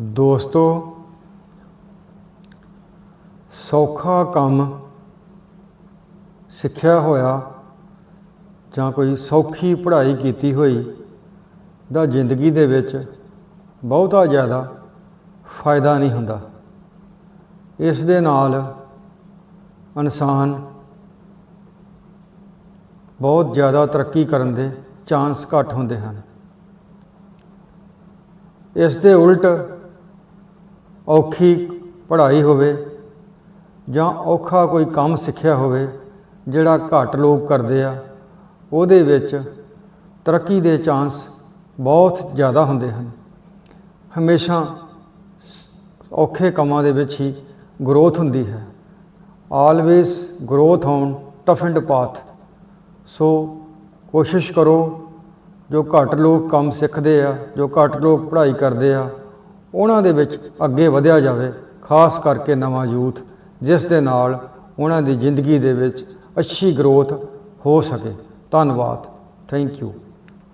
ਦੋਸਤੋ, ਸੌਖਾ ਕੰਮ ਸਿੱਖਿਆ ਹੋਇਆ ਜਾਂ ਕੋਈ ਸੌਖੀ ਪੜ੍ਹਾਈ ਕੀਤੀ ਹੋਈ ਦਾ ਜ਼ਿੰਦਗੀ ਦੇ ਵਿੱਚ ਬਹੁਤਾ ਜ਼ਿਆਦਾ ਫਾਇਦਾ ਨਹੀਂ ਹੁੰਦਾ। ਇਸ ਦੇ ਨਾਲ ਇਨਸਾਨ ਬਹੁਤ ਜ਼ਿਆਦਾ ਤਰੱਕੀ ਕਰਨ ਦੇ ਚਾਂਸ ਘੱਟ ਹੁੰਦੇ ਹਨ। ਇਸ ਦੇ ਉਲਟ ਔਖੀ ਪੜ੍ਹਾਈ ਹੋਵੇ ਜਾਂ ਔਖਾ ਕੋਈ ਕੰਮ ਸਿੱਖਿਆ ਹੋਵੇ ਜਿਹੜਾ ਘੱਟ ਲੋਕ ਕਰਦੇ ਆ, ਉਹਦੇ ਵਿੱਚ ਤਰੱਕੀ ਦੇ ਚਾਂਸ ਬਹੁਤ ਜ਼ਿਆਦਾ ਹੁੰਦੇ ਹਨ। ਹਮੇਸ਼ਾ ਔਖੇ ਕੰਮਾਂ ਦੇ ਵਿੱਚ ਹੀ ਗਰੋਥ ਹੁੰਦੀ ਹੈ। Always growth on tough and path so ਕੋਸ਼ਿਸ਼ ਕਰੋ ਜੋ ਘੱਟ ਲੋਕ ਕੰਮ ਸਿੱਖਦੇ ਆ, ਜੋ ਘੱਟ ਲੋਕ ਪੜ੍ਹਾਈ ਕਰਦੇ ਆ ਉਹਨਾਂ ਦੇ ਵਿੱਚ ਅੱਗੇ ਵਧਿਆ ਜਾਵੇ, ਖਾਸ ਕਰਕੇ ਨਵਾਂ ਯੂਥ, ਜਿਸ ਦੇ ਨਾਲ ਉਹਨਾਂ ਦੀ ਜ਼ਿੰਦਗੀ ਦੇ ਵਿੱਚ ਅੱਛੀ ਗਰੋਥ ਹੋ ਸਕੇ। ਧੰਨਵਾਦ। Thank you